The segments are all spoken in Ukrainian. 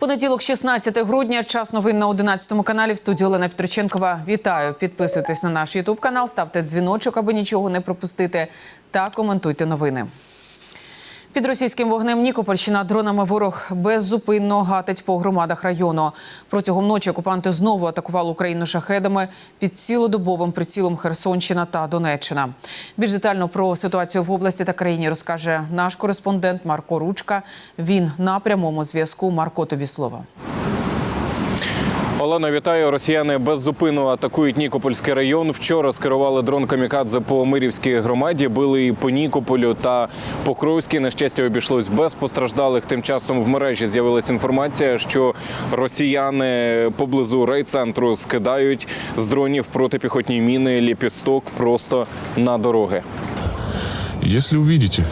Понеділок, 16 грудня, час новин на 11 каналі в студії Олена Петроченкова. Вітаю! Підписуйтесь на наш Ютуб канал, ставте дзвіночок, аби нічого не пропустити, та коментуйте новини. Під російським вогнем Нікопольщина дронами ворог беззупинно гатить по громадах району. Протягом ночі окупанти знову атакували Україну шахедами під цілодобовим прицілом Херсонщина та Донеччина. Більш детально про ситуацію в області та країні розкаже наш кореспондент Марко Ручка. Він на прямому зв'язку. Марко, тобі слово. Олена, вітаю. Росіяни беззупинно атакують Нікопольський район. Вчора скерували дрон камікадзе по Мирівській громаді. Били і по Нікополю та Покровській. На щастя, обійшлось без постраждалих. Тим часом в мережі з'явилася інформація, що росіяни поблизу райцентру скидають з дронів протипіхотні міни ліпісток просто на дороги. Если увидите,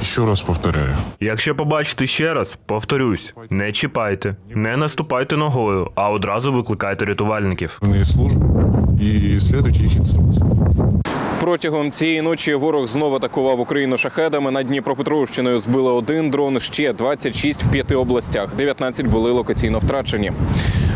еще раз повторяю, Якщо побачите ще раз, повторюсь, не чіпайте, не наступайте ногою, а одразу викликайте рятувальників. иные службы и следуйте их инструкциям. Протягом цієї ночі ворог знову атакував Україну шахедами. Над Дніпропетровщиною збили один дрон, ще 26 в п'яти областях. 19 були локаційно втрачені.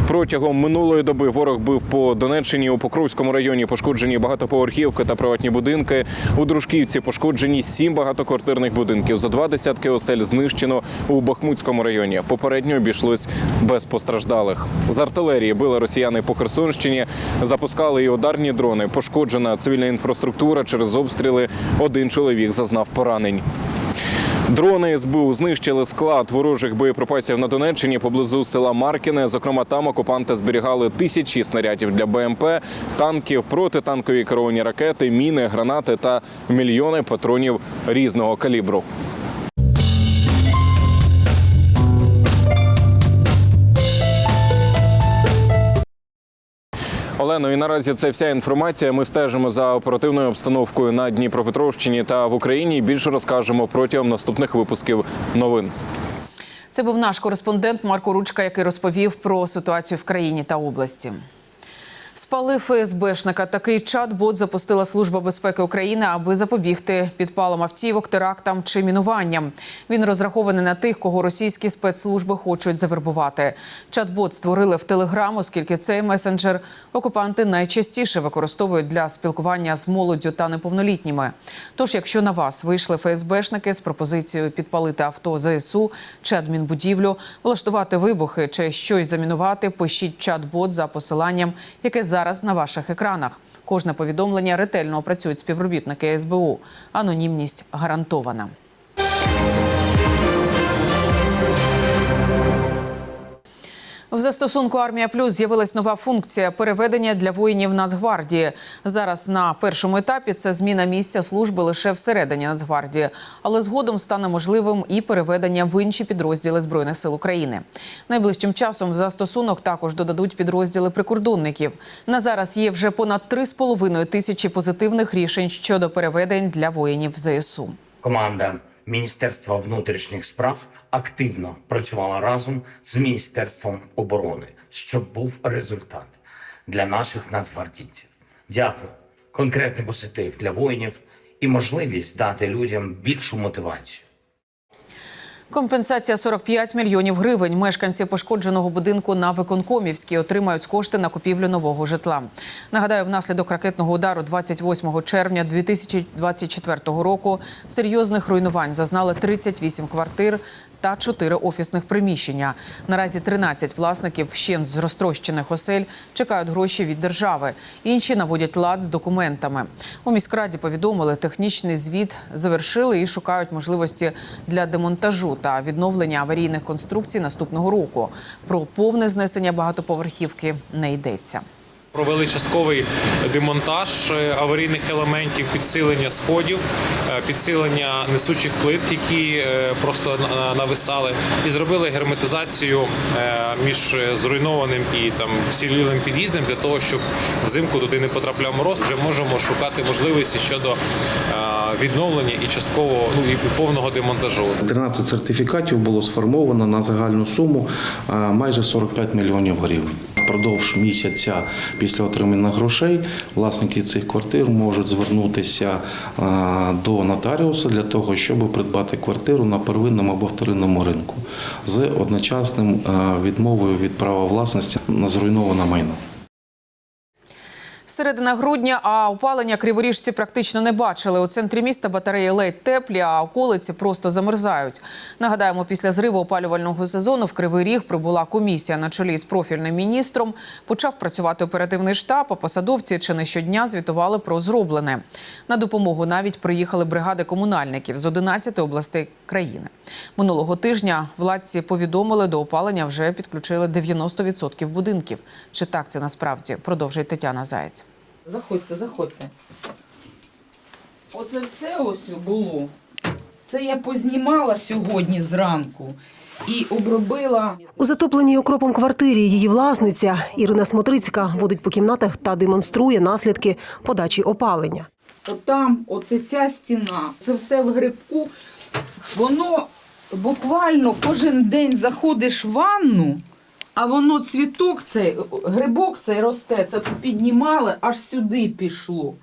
Протягом минулої доби ворог бив по Донеччині у Покровському районі. Пошкоджені багатоповерхівки та приватні будинки. У Дружківці пошкоджені сім багатоквартирних будинків. За два десятки осель знищено у Бахмутському районі. Попередньо обійшлось без постраждалих. З артилерії били росіяни по Херсонщині, запускали і ударні дрони. Пошкоджена цивільна інфраструктура через обстріли. Один чоловік зазнав поранень. Дрони СБУ знищили склад ворожих боєприпасів на Донеччині поблизу села Маркіне. Зокрема, там окупанти зберігали тисячі снарядів для БМП, танків, протитанкові керовані ракети, міни, гранати та мільйони патронів різного калібру. Олено, і наразі це вся інформація. Ми стежимо за оперативною обстановкою на Дніпропетровщині та в Україні. Більше розкажемо протягом наступних випусків новин. Це був наш кореспондент Марко Ручка, який розповів про ситуацію в країні та області. Спалив ФСБшника. Такий чат-бот запустила Служба безпеки України, аби запобігти підпалам автівок, терактам чи мінуванням. Він розрахований на тих, кого російські спецслужби хочуть завербувати. Чат-бот створили в Телеграм, оскільки цей месенджер окупанти найчастіше використовують для спілкування з молоддю та неповнолітніми. Тож, якщо на вас вийшли ФСБшники з пропозицією підпалити авто ЗСУ чи адмінбудівлю, влаштувати вибухи чи щось замінувати, пишіть чат-бот за посиланням, яке зараз на ваших екранах. Кожне повідомлення ретельно опрацюють співробітники СБУ. Анонімність гарантована. В застосунку Армія Плюс з'явилась нова функція переведення для воїнів Нацгвардії. Зараз на першому етапі це зміна місця служби лише всередині Нацгвардії, але згодом стане можливим і переведення в інші підрозділи збройних сил України. Найближчим часом в застосунок також додадуть підрозділи прикордонників. На зараз є вже понад 3,5 тисячі позитивних рішень щодо переведень для воїнів ЗСУ. Команда Міністерства внутрішніх справ активно працювала разом з Міністерством оборони, щоб був результат для наших нацгвардійців. Дякую. Конкретний позитив для воїнів і можливість дати людям більшу мотивацію. Компенсація 45 мільйонів гривень. Мешканці пошкодженого будинку на Виконкомівській отримають кошти на купівлю нового житла. Нагадаю, внаслідок ракетного удару 28 червня 2024 року серйозних руйнувань зазнали 38 квартир та 4 офісних приміщення. Наразі 13 власників вщент з розтрощених осель чекають гроші від держави. Інші наводять лад з документами. У міськраді повідомили, технічний звіт завершили і шукають можливості для демонтажу та відновлення аварійних конструкцій наступного року. Про повне знесення багатоповерхівки не йдеться. Провели частковий демонтаж е, аварійних елементів, підсилення сходів, е, підсилення несучих плит, які е, просто на- нависали, і зробили герметизацію між зруйнованим і там всілілим під'їздом для того, щоб взимку туди не потрапляв мороз. Вже можемо шукати можливості щодо відновлення і часткового ну і повного демонтажу. 13 сертифікатів було сформовано на загальну суму майже 45 мільйонів гривень. Впродовж місяця після отримання грошей власники цих квартир можуть звернутися до нотаріуса для того, щоб придбати квартиру на первинному або вторинному ринку з одночасним відмовою від права власності на зруйноване майно. Середина грудня, а опалення криворіжці практично не бачили. У центрі міста батареї ледь теплі, а околиці просто замерзають. Нагадаємо, після зриву опалювального сезону в Кривий Ріг прибула комісія на чолі з профільним міністром. Почав працювати оперативний штаб, а посадовці чи не щодня звітували про зроблене. На допомогу навіть приїхали бригади комунальників з 11 областей країни. Минулого тижня владці повідомили, до опалення вже підключили 90% будинків. Чи так це насправді? Продовжує Тетяна Заєць. Заходьте, заходьте. Оце все ось було. Це я познімала сьогодні зранку і обробила. У затопленій окропом квартирі її власниця Ірина Смотрицька водить по кімнатах та демонструє наслідки подачі опалення. Отам, оце ця стіна, це все в грибку. Воно буквально кожен день заходиш в ванну, а воно цвіток цей, грибок цей росте, це піднімали, аж сюди пішло.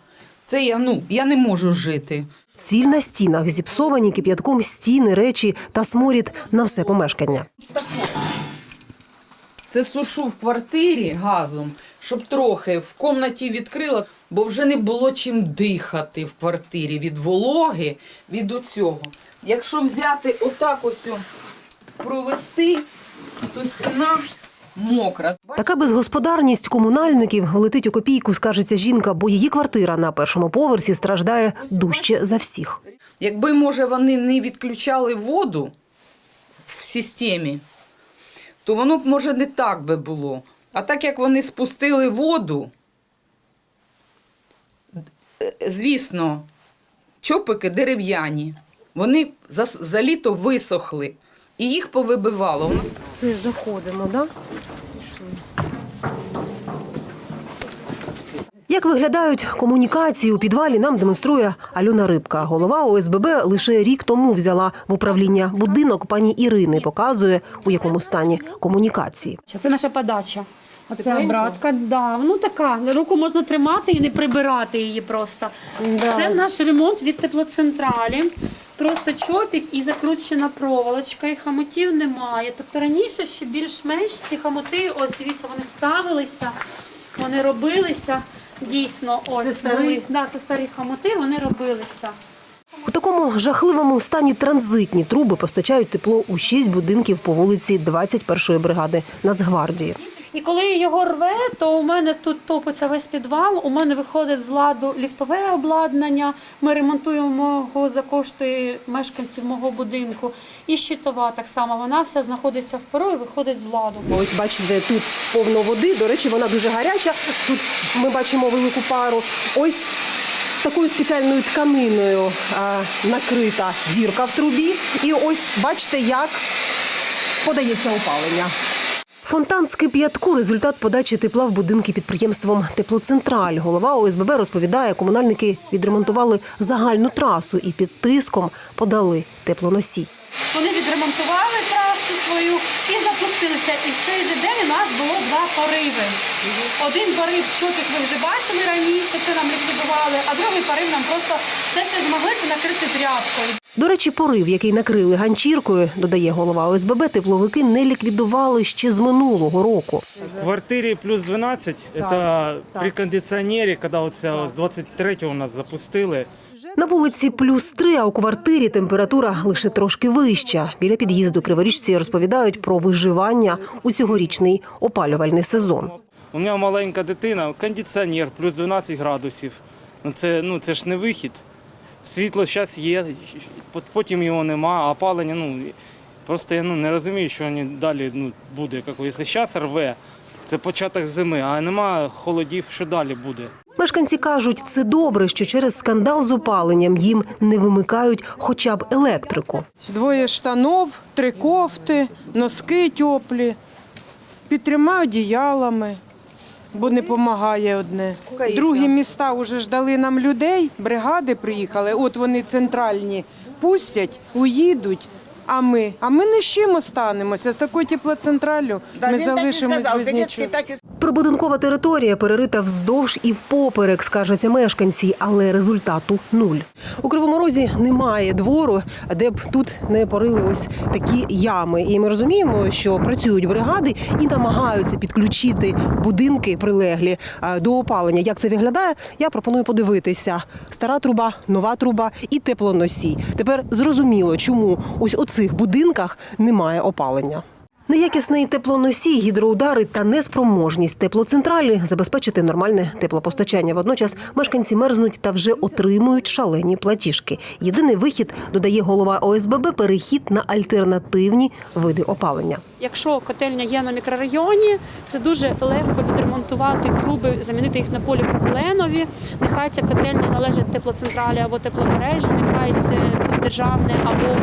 Це я, ну, я не можу жити. Цвіль на стінах, зіпсовані кип'ятком стіни, речі та сморід на все помешкання. Це сушу в квартирі газом, щоб трохи в комнаті відкрила, бо вже не було чим дихати в квартирі від вологи, від оцього. Якщо взяти отак ось провести, то стіна мокра. Така безгосподарність комунальників летить у копійку, скажеться жінка, бо її квартира на першому поверсі страждає дужче за всіх. Якби, може, вони не відключали воду в системі, то воно б, може, не так би було. А так як вони спустили воду, звісно, чопики дерев'яні, вони за, за літо висохли і їх повибивало. Все, заходимо, да? Як виглядають комунікації у підвалі, нам демонструє Альона Рибка. Голова ОСББ лише рік тому взяла в управління будинок пані Ірини. Показує, у якому стані комунікації. Це наша подача. Оце обратка, да. Ну така, руку можна тримати і не прибирати її просто. Це наш ремонт від теплоцентралі. Просто чопік і закручена проволочка, і хамотів немає. Тобто раніше ще більш-менш ці хамоти, ось дивіться, вони ставилися, вони робилися. Дійсно, ось Це старі? були. Да, це старі хамоти, вони робилися. У такому жахливому стані транзитні труби постачають тепло у шість будинків по вулиці 21-ї бригади Нацгвардії. І коли його рве, то у мене тут топиться весь підвал. У мене виходить з ладу ліфтове обладнання. Ми ремонтуємо його за кошти мешканців мого будинку. І щитова так само. Вона вся знаходиться в пору і виходить з ладу. Ось бачите, тут повно води. До речі, вона дуже гаряча. Тут ми бачимо велику пару. Ось такою спеціальною тканиною накрита дірка в трубі. І ось бачите, як подається опалення. Фонтан з кип'ятку – результат подачі тепла в будинки підприємством Теплоцентраль. Голова ОСББ розповідає, комунальники відремонтували загальну трасу і під тиском подали теплоносій. Вони відремонтували трасу свою і запустилися. І в цей же день у нас було два пориви. Один порив чотик ви вже бачили раніше, це нам ліквідували, а другий порив нам просто все, що змогли, це накрити тряпкою. До речі, порив, який накрили ганчіркою, додає голова ОСББ, тепловики не ліквідували ще з минулого року. В квартире плюс 12, это при кондиционере, когда вот вся с 23 у нас запустили. На вулиці плюс три, а у квартирі температура лише трошки вища. Біля під'їзду криворіжці розповідають про виживання у цьогорічний опалювальний сезон. У мене маленька дитина, кондиціонер, плюс 12 градусів. Ну це, ну, це ж не вихід. Світло зараз є, потім його нема, а опалення, ну, просто я ну, не розумію, що далі ну, буде. Як, Якщо зараз рве, це початок зими, а нема холодів, що далі буде. Мешканці кажуть, це добре, що через скандал з опаленням їм не вимикають хоча б електрику. Двоє штанов, три кофти, носки теплі, під трьома одіялами, бо не допомагає одне. Другі міста вже ждали нам людей, бригади приїхали, от вони центральні пустять, уїдуть. А ми, а ми не з чим останемося. З такою теплоцентраллю ми залишимось без нічого. Прибудинкова територія перерита вздовж і впоперек, скаржаться мешканці, але результату нуль. У Кривому Розі немає двору, де б тут не порили ось такі ями. І ми розуміємо, що працюють бригади і намагаються підключити будинки прилеглі до опалення. Як це виглядає? Я пропоную подивитися: стара труба, нова труба і теплоносій. Тепер зрозуміло, чому ось у цих будинках немає опалення. Неякісний теплоносій, гідроудари та неспроможність теплоцентралі забезпечити нормальне теплопостачання. Водночас мешканці мерзнуть та вже отримують шалені платіжки. Єдиний вихід додає голова ОСББ перехід на альтернативні види опалення. Якщо котельня є на мікрорайоні, це дуже легко відремонтувати труби, замінити їх на поліпропиленові. Нехай ця котельня належить теплоцентралі або тепломережі, нехай це державне або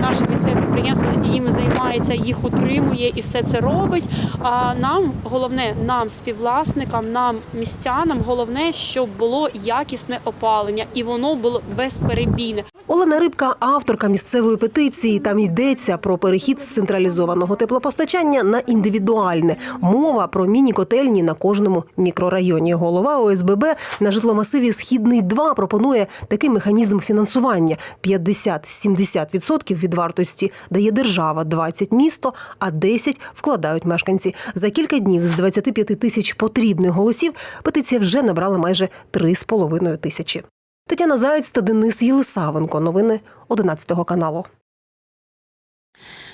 наше місцеве підприємство їм займається, їх утримує і все це робить. А нам головне, нам, співвласникам, нам, містянам, головне, щоб було якісне опалення, і воно було безперебійне. Олена Рибка, авторка місцевої петиції. Там йдеться про перехід з централізованого теплопостачання на індивідуальне. Мова про міні-котельні на кожному мікрорайоні. Голова ОСББ на житломасиві Східний 2 пропонує такий механізм фінансування: 50-70% від вартості дає держава, 20 – місто, а 10 вкладають мешканці. За кілька днів з 25 тисяч потрібних голосів петиція вже набрала майже 3,5 тисячі. Тетяна Заєць та Денис Єлисавенко. Новини 11 каналу.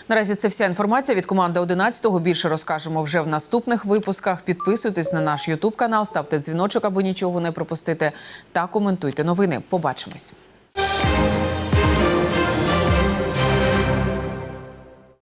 Наразі це вся інформація від команди 11-го. Більше розкажемо вже в наступних випусках. Підписуйтесь на наш Ютуб канал, ставте дзвіночок, аби нічого не пропустити. Та коментуйте новини. Побачимось.